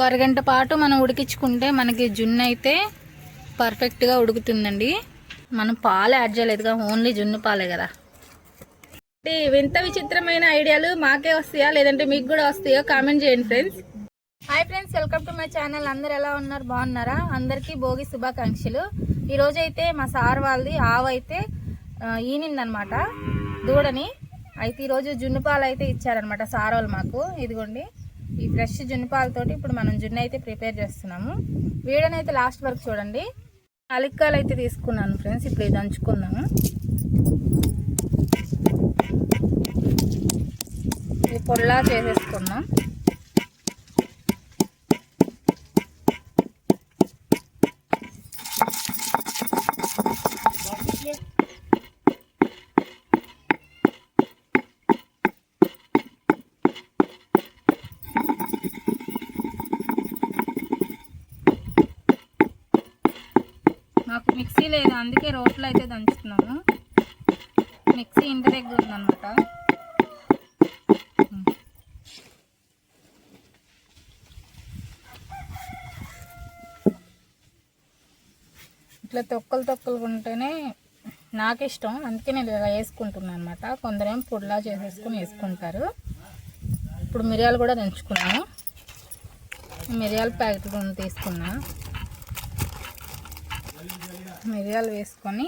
ఒక అరగంట పాటు మనం ఉడికించుకుంటే మనకి జున్ను అయితే పర్ఫెక్ట్గా ఉడుకుతుందండి. మనం పాలు యాడ్ చేయలేదుగా ఓన్లీ జున్ను పాలే కదా. అంటే వింత విచిత్రమైన ఐడియాలు మాకే వస్తాయా? లేదంటే మీకు కూడా వస్తాయో? కామెంట్ చేయండి friends. Hi friends welcome to my channel అందరు ఎలా ఉన్నారు? బాగున్నారా? అందరికీ భోగి శుభాకాంక్షలు. ఈరోజు అయితే మా సార్ వాళ్ళది ఆవు అయితే ఈనిందనమాట. దూడని. అయితే ఈరోజు జున్ను పాలు అయితే ఇచ్చారనమాట సార్ వాళ్ళు మాకు. ఇదిగోండి. ఈ ఫ్రెష్ జున్ను పాలతోటి ఇప్పుడు మనం జున్ను అయితే ప్రిపేర్ చేస్తున్నాము. వీడనైతే అయితే లాస్ట్ వరకు చూడండి. అలిక్కాలు అయితే తీసుకున్నాను ఫ్రెండ్స్ ఇప్పుడు ఇది దంచుకుందాము. ఇది పొడిలా చేసేసుకున్నాం మాకు మిక్సీ లేదు అందుకే రోట్లో అయితే దంచుతున్నాము మిక్సీ ఇంటి దగ్గర ఉందన్నమాట. ఇట్లా తొక్కలు తొక్కలు ఉంటేనే నాకు ఇష్టం. అందుకే నేను ఇలా వేసుకుంటున్నాను అనమాట కొందరేమో పొడిలా చేసేసుకొని వేసుకుంటారు. ఇప్పుడు మిరియాలు కూడా దంచుకున్నాను. మిరియాల ప్యాకెట్ తీసుకున్నాను మిరియాలు వేసుకొని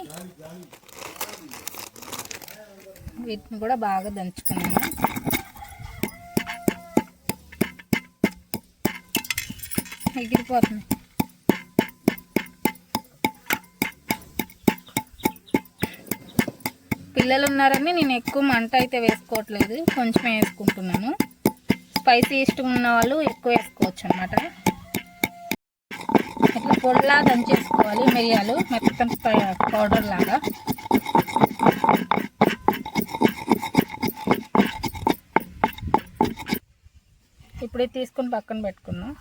వీటిని కూడా బాగా దంచుకున్నాను. ఎగిరిపోతుంది. పిల్లలు ఉన్నారని నేను ఎక్కువ మంట అయితే వేసుకోవట్లేదు. కొంచెం వేసుకుంటున్నాను. స్పైసీ ఇష్టం ఉన్న వాళ్ళు ఎక్కువ వేసుకోవచ్చు అన్నమాట. పొడిలా దంచేసుకోవాలి మిరియాలు మెత్తని పౌడర్ లాగా. ఇప్పుడు తీసుకుని పక్కన పెట్టుకున్నాం.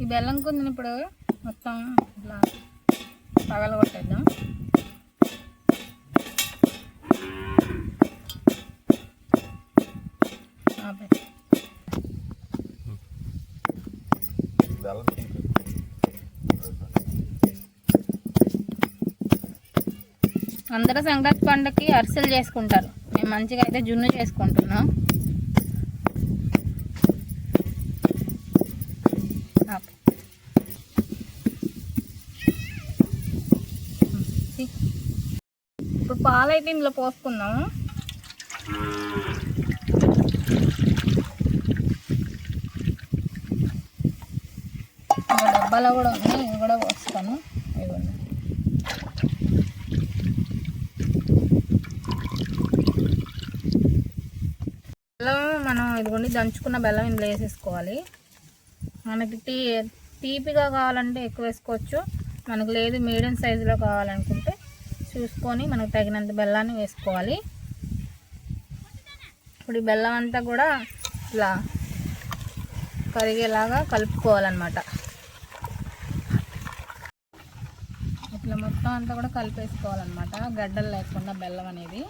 ఈ బెల్లం కుందని ఇప్పుడు మొత్తం ఇట్లా పగలగొట్టేద్దాం. అందరూ సంక్రాంతి పండుగకి అరిసెలు చేసుకుంటారు. మేము మంచిగా అయితే జున్ను చేసుకుంటున్నాం. ఇప్పుడు పాలైతే ఇందులో పోసుకుందాము ఇంకా డబ్బాలో కూడా ఉన్నాయి ఇవి కూడా పోస్తాను. ఇవ్వండి బెల్లం మనం ఇదిగోండి దంచుకున్న బెల్లం ఇందులో వేసేసుకోవాలి. మనకి టీ తీపిగా కావాలంటే ఎక్కువ వేసుకోవచ్చు. మనకు లేదు మీడియం సైజులో కావాలనుకుంటే చూసుకొని మనకు తగినంత బెల్లాన్ని వేసుకోవాలి. ఇప్పుడు ఈ బెల్లం అంతా కూడా ఇలా కరిగేలాగా కలుపుకోవాలన్నమాట ఇట్లా మొత్తం అంతా కూడా కలిపేసుకోవాలన్నమాట. గడ్డలు లేకుండా బెల్లం అనేది.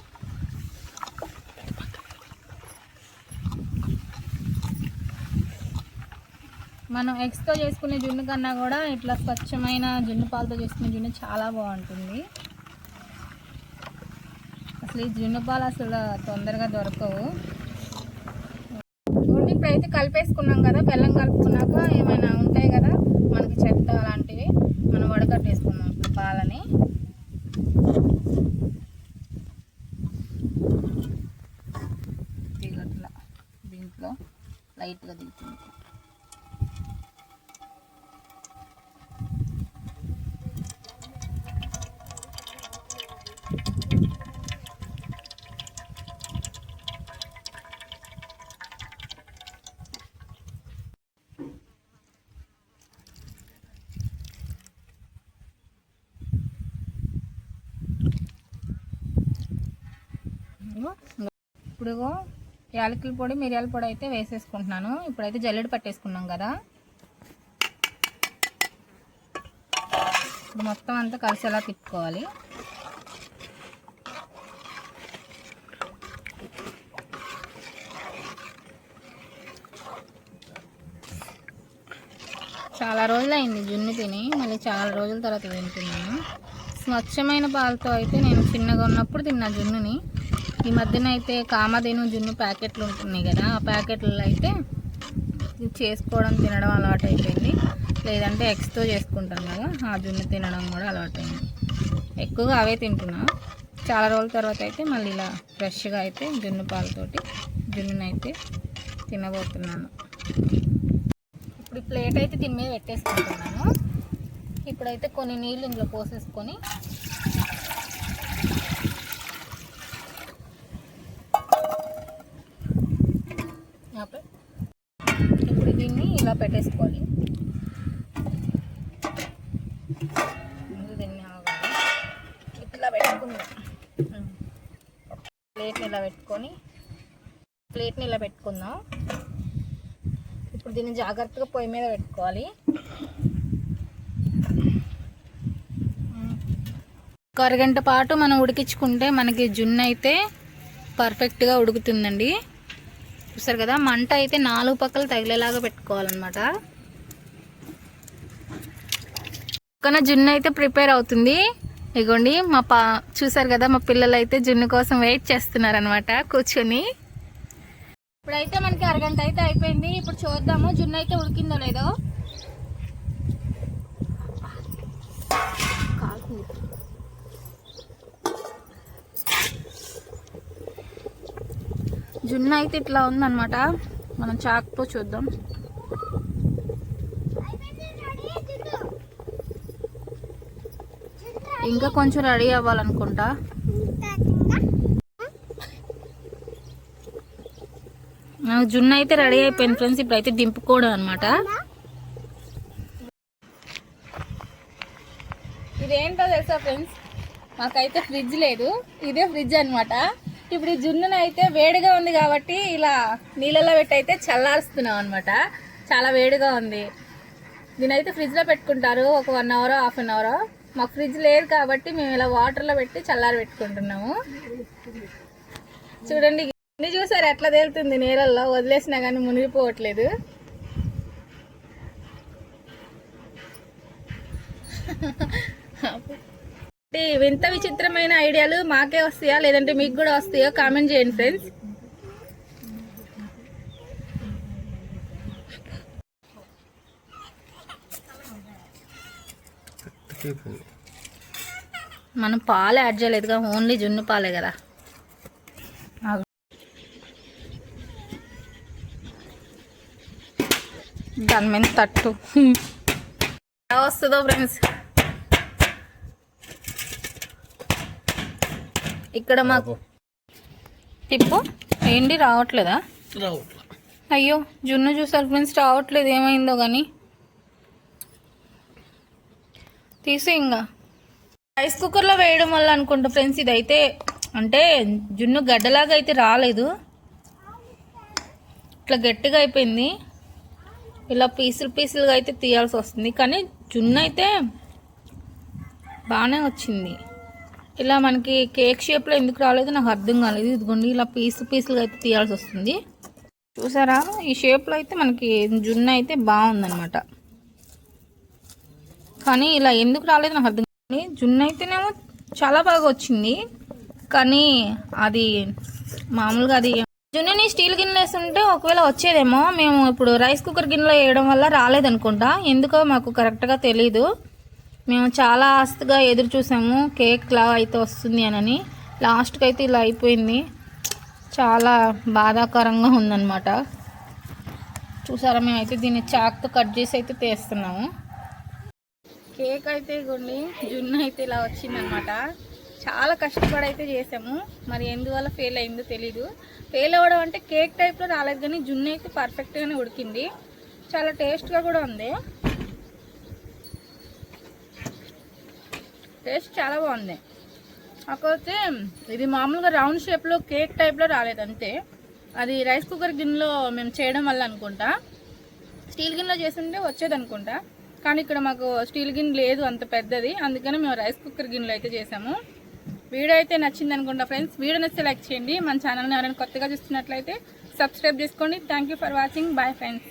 మనం ఎగ్స్తో చేసుకునే జున్ను కన్నా కూడా ఇట్లా స్వచ్ఛమైన జున్ను పాలతో చేసుకునే జున్ను చాలా బాగుంటుంది. అసలు ఈ జున్ను పాలు అసలు తొందరగా దొరకవు. చూడండి ఇప్పుడైతే కలిపేసుకున్నాం కదా బెల్లం కలుపుకున్నాక ఏమైనా ఉంటాయి కదా మనకి చెత్త అలాంటివి ఇప్పుడు యాలకుల పొడి మిరియాల పొడి అయితే వేసేసుకుంటున్నాను. ఇప్పుడైతే జల్లెడ పట్టేసుకున్నాం కదా. ఇప్పుడు మొత్తం అంతా కలిసేలా తిప్పుకోవాలి. చాలా రోజులైంది జున్ను తిని. మళ్ళీ చాలా రోజుల తర్వాత తింటున్నాను స్వచ్ఛమైన పాలతో అయితే నేను చిన్నగా ఉన్నప్పుడు తిన్నా జున్నుని. ఈ మధ్యన అయితే కామధేను జున్ను ప్యాకెట్లు ఉంటున్నాయి కదా ఆ ప్యాకెట్లలో అయితే చేసుకోవడం తినడం అలవాటు అయిపోయింది లేదంటే ఎగ్స్తో చేసుకుంటాను కదా ఆ జున్ను తినడం కూడా అలవాటైంది. ఎక్కువగా అవే తింటున్నా. చాలా రోజుల తర్వాత అయితే మళ్ళీ ఇలా ఫ్రెష్గా అయితే జున్ను పాలతోటి జున్నునైతే తినబోతున్నాను. ఇప్పుడు ప్లేట్ అయితే దీని మీద పెట్టేసుకుంటున్నాను. ఇప్పుడైతే కొన్ని నీళ్ళు ఇందులో పోసేసుకొని ఆపే. ఇప్పుడు దీన్ని ఇలా పెట్టేసుకోవాలి. ముందు దీన్ని ఇట్లా పెట్టుకుందాం. ప్లేట్ని ఇలా పెట్టుకొని ప్లేట్ని ఇలా పెట్టుకుందాం. ఇప్పుడు దీన్ని జాగ్రత్తగా పొయ్యి మీద పెట్టుకోవాలి. ఒక అరగంట పాటు మనం ఉడికించుకుంటే మనకి జున్ను అయితే పర్ఫెక్ట్గా ఉడుకుతుందండి. చూసారు కదా మంట అయితే నాలుగు పక్కలు తగిలేలాగా పెట్టుకోవాలన్నమాట. పక్కన జున్ను అయితే ప్రిపేర్ అవుతుంది. ఇగోండి మా పా చూసారు కదా మా పిల్లలు అయితే జున్ను కోసం వెయిట్ చేస్తున్నారనమాట కూర్చొని. ఇప్పుడైతే మనకి అరగంట అయితే అయిపోయింది. ఇప్పుడు చూద్దాము జున్ను అయితే ఉడికిందో లేదో. జున్ను అయితే ఇట్లా ఉందన్నమాట. మనం చాక్తో చూద్దాం. ఇంకా కొంచెం రెడీ అవ్వాలనుకుంటా. నాకు జున్ను అయితే రెడీ అయిపోయింది ఫ్రెండ్స్. ఇప్పుడైతే దింపుకోవడం అనమాట ఇదేంటో తెలుసా ఫ్రెండ్స్? మాకైతే ఫ్రిడ్జ్ లేదు. ఇదే ఫ్రిడ్జ్ అనమాట ఇప్పుడు ఈ జున్నును అయితే వేడిగా ఉంది కాబట్టి ఇలా నీళ్ళలో పెట్టి అయితే చల్లారుస్తున్నాం అనమాట చాలా వేడిగా ఉంది. దీనైతే ఫ్రిడ్జ్లో పెట్టుకుంటారు. ఒక one hour half an hour. మాకు ఫ్రిడ్జ్ లేదు కాబట్టి మేము ఇలా వాటర్లో పెట్టి చల్లారి పెట్టుకుంటున్నాము. చూడండి ఇన్ని చూసారు ఎట్లా తేలుతుంది నీళ్ళల్లో? వదిలేసినా కానీ మునిగిపోవట్లేదు. అంటే వింత విచిత్రమైన ఐడియాలు మాకే వస్తాయా? లేదంటే మీకు కూడా వస్తాయో? కామెంట్ చేయండి ఫ్రెండ్స్. మనం పాలు యాడ్ చేయలేదుగా ఓన్లీ జున్ను పాలే కదా. దాని మీద తట్టు. ఎలా వస్తుందో ఫ్రెండ్స్? ఇక్కడ మాకు తిప్పు ఏంటి రావట్లేదా? అయ్యో జున్ను చూసారు ఫ్రెండ్స్ రావట్లేదు ఏమైందో కానీ తీసే ఇంకా రైస్ కుక్కర్లో వేయడం వల్ల అనుకుంటా ఫ్రెండ్స్ ఇదైతే అంటే జున్ను గడ్డలాగా అయితే రాలేదు. ఇట్లా గట్టిగా అయిపోయింది. ఇలా పీసులు పీసులుగా అయితే తీయాల్సి వస్తుంది. కానీ జున్ను అయితే బాగానే వచ్చింది. ఇలా మనకి కేక్ షేప్లో ఎందుకు రాలేదు నాకు అర్థం కాలేదు. ఇదిగోండి ఇలా పీసు పీసులుగా అయితే తీయాల్సి వస్తుంది. చూసారా? ఈ షేప్లో అయితే మనకి జున్ను అయితే బాగుందనమాట కానీ ఇలా ఎందుకు రాలేదు నాకు అర్థం కానీ జున్ను అయితేనేమో చాలా బాగా వచ్చింది. కానీ అది మామూలుగా అది జున్నుని స్టీల్ గిన్నెలో వేస్తుంటే ఒకవేళ వచ్చేదేమో. మేము ఇప్పుడు రైస్ కుక్కర్ గిన్నెలో వేయడం వల్ల రాలేదనుకుంటా. ఎందుకో మాకు కరెక్ట్గా తెలీదు. మేము చాలా ఆస్తిగా ఎదురు చూసాము. కేక్ లా అయితే వస్తుంది అని లాస్ట్కి అయితే ఇలా అయిపోయింది. చాలా బాధాకరంగా ఉందన్నమాట. చూసారా మేమైతే దీన్ని చాక్తో కట్ చేసి అయితే తీస్తున్నాము. కేక్ అయితే ఇగోండి జున్ను అయితే ఇలా వచ్చిందనమాట చాలా కష్టపడి అయితే చేసాము. మరి ఎందువల్ల ఫెయిల్ అయిందో తెలీదు. ఫెయిల్ అవ్వడం అంటే కేక్ టైప్లో రాలేదు కానీ జున్ను అయితే పర్ఫెక్ట్గానే ఉడికింది. చాలా టేస్ట్గా కూడా ఉంది. టేస్ట్ చాలా బాగుంది. కాకపోతే ఇది మామూలుగా రౌండ్ షేప్లో కేక్ టైప్లో రాలేదు అంతే. అది రైస్ కుక్కర్ గిన్నెలో మేము చేయడం వల్ల అనుకుంటా. స్టీల్ గిన్నెలో చేస్తుంటే వచ్చేది అనుకుంటా. కానీ ఇక్కడ మాకు స్టీల్ గిన్నె లేదు అంత పెద్దది. అందుకని మేము రైస్ కుక్కర్ గిన్నెలో అయితే చేసాము. వీడియో అయితే నచ్చింది అనుకుంటా ఫ్రెండ్స్. వీడియో నచ్చితే లైక్ చేయండి. మన ఛానల్ని ఎవరైనా కొత్తగా చూస్తున్నట్లయితే సబ్స్క్రైబ్ చేసుకోండి. Thank for watching bye friends